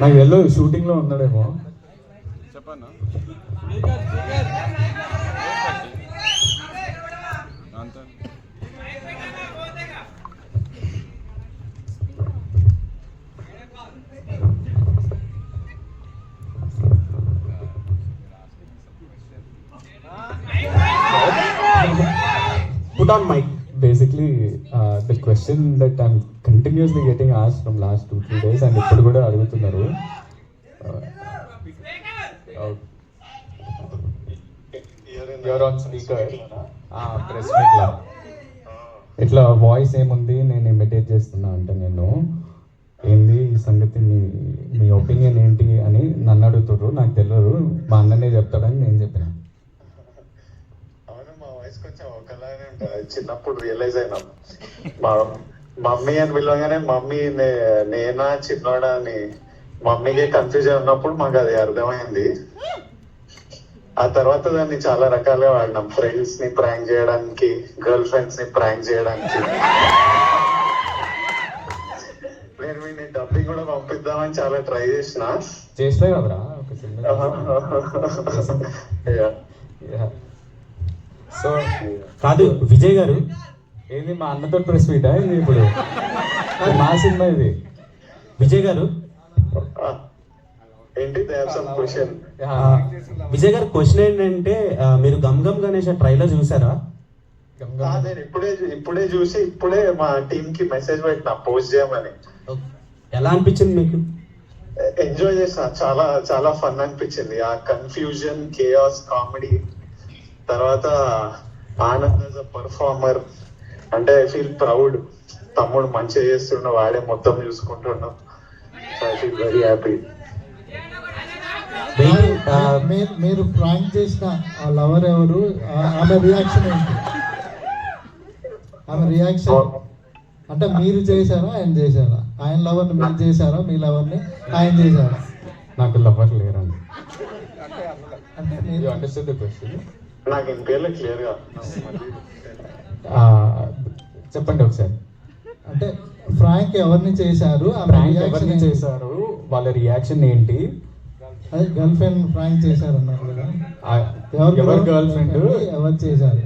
నాకు తెలియదు షూటింగ్లో ఉన్నాడేమో. చెప్పన్నా? Put on mic. Basically the question that I'm continuously getting as from last two three days and ఇప్పుడు కూడా అడుగుతున్నారు. యువర్ ఆన్ స్పీకర్ ప్రెస్ మీట్లో ఇట్లా వాయిస్ ఏముంది? నేను ఇమిటేట్ చేస్తున్నా అంటే నేను. ఏంది ఈ సంగతి? మీ మీ ఒపీనియన్ ఏంటి? అని నన్ను అడుగుతుర్రు. నాకు తెలియదు. మా అన్ననే చెప్తాడని నేను చెప్పిన. కొంచెం ఒకలానే చిన్నప్పుడు రియలైజ్ అయినాం. మా మమ్మీ అని పిలవగానే మమ్మీ నే- నేనా చిన్నోడా అని మమ్మీకి కన్ఫ్యూజన్ ఉన్నప్పుడు మాకు అది అర్థమైంది. ఆ తర్వాత దాన్ని చాలా రకాలుగా వాడినాం. ఫ్రెండ్స్ని ప్రాంక్ చేయడానికి గర్ల్ ఫ్రెండ్స్ని ప్రాంక్ చేయడానికి. నేను మీ డబ్బింగ్ కూడా పంపిద్దామని చాలా ట్రై చేసిన. చేసినా కదరా ఒక సినిమా సో కాదు విజయ్ గారు. ఏది మా అన్నతో ప్రెస్ మీటా ఇది ఇప్పుడు? మా సినిమా ఇది. విజయ్ గారు. విజయ్ గారు క్వశ్చన్ ఏంటంటే మీరు గమ్ గమ్ గణేష్ ట్రైలర్ చూసారా? నేను ఇప్పుడే ఇప్పుడే చూసి ఇప్పుడే మా టీమ్కి మెసేజ్ పెట్టిన పోస్ట్ చేయమని. ఎలా అనిపించింది మీకు? ఎంజాయ్ చేసిన చాలా చాలా ఫన్ అనిపించింది. ఆ కన్ఫ్యూజన్ కేయాస్ కామెడీ తర్వాత ఆనంద్ యాజ్ అ పర్ఫార్మర్ అంటే ఐ ఫీల్ ప్రౌడ్ తమ్ముడు మంచిగా చేస్తుండ వాడే మొత్తం చూసుకుంటున్నాం ఐ ఫీల్ వెరీ హ్యాపీ మీరు మీరు ప్రాంక్ చేసిన ఆ లవర్ ఎవరు? ఆమె రియాక్షన్ ఏంటి? ఆమె రియాక్షన్ అంటే మీరు చేశారా ఆయన చేశారా? ఆయన లవర్ని మీరు చేశారా? మీ లవర్ని ఆయన చేశారా? నాకు లవర్ లేరండి. అంటే యూ మీరు అండర్స్టాండ్ ద క్వశ్చన్ నాకు ఇంకేళ్ళ క్లియర్గా. చెప్పండి ఒకసారి. అంటే ఫ్రాంక్ ఎవరిని చేశారు? రియాక్షన్ ఎవరిని? చేశారు? వాళ్ళ రియాక్షన్ ఏంటి? అదే గర్ల్ ఫ్రెండ్ ఫ్రాంక్ చేశారు అన్నారు కదా ఎవరు గర్ల్ ఫ్రెండ్ ఎవరు చేశారు?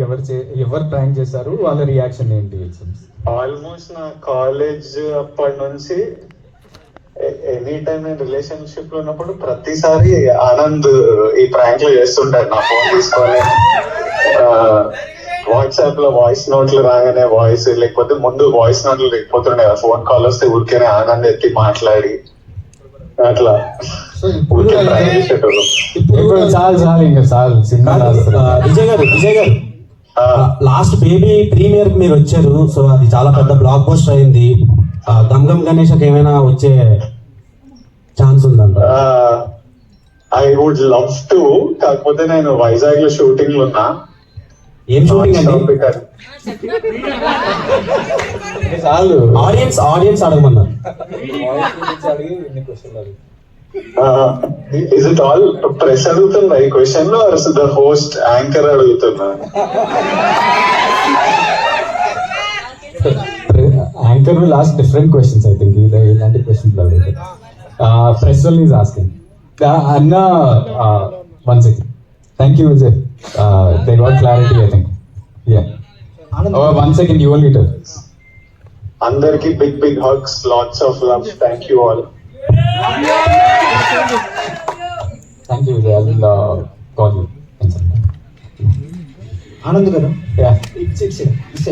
ఎవరు చే ఎవరు ప్రాంక్ చేశారు? వాళ్ళ రియాక్షన్ ఏంటి? ఆల్మోస్ట్ నా కాలేజ్ అప్పటి నుంచి ఎనీ టైం నేను రిలేషన్షిప్లో ఉన్నప్పుడు ప్రతిసారి ఆనంద్ ఈ ప్రాంక్లో చేస్తుంటాడు నా ఫోన్ తీసుకొని. వాట్సాప్లో వాయిస్ నోట్లు రాగానే వాయిస్ లేకపోతే ముందు వాయిస్ నోట్లు లేకపోతుండే ఫోన్ కాల్ వస్తే ఊరికేనే ఆనంద్ ఎత్తి మాట్లాడి. అట్లా. సో ఇప్పుడు చాలు చాలు ఇంకా చాలు సినిమా విజయ్ గారు విజయ్ గారు. ఆ, లాస్ట్ బేబీ ప్రీమియర్కి మీరు వచ్చారు సో అది చాలా పెద్ద బ్లాక్ పోస్టర్ అయింది గమ్ గణేష్కి ఏమైనా వచ్చే ఐ వుడ్ లవ్ టు కాకపోతే నేను వైజాగ్లో షూటింగ్లో ఉన్నా ఏం షూటింగ్. చాలు. ఆడియన్స్ ఆడియన్స్ అడగమన్నారు. ఇస్ ఇట్ ఆల్ ప్రెస్ అడుగుతుందా? ఈ క్వశ్చన్లో ద హోస్ట్ యాంకర్ అడుగుతున్నా anchor ask different questions I think ఇలాంటి questions అడుగుతారు ప్రెస్ వల్ ఈజ్ ఆస్కింగ్ అన్న one second thank you Vijay they got clarity I think yeah Anand one second you later అందరికి big big hugs lots of love thank you all thank you Vijay I will call you Anand గారు yeah ఇచ్చి ఇచ్చి ఇచ్చి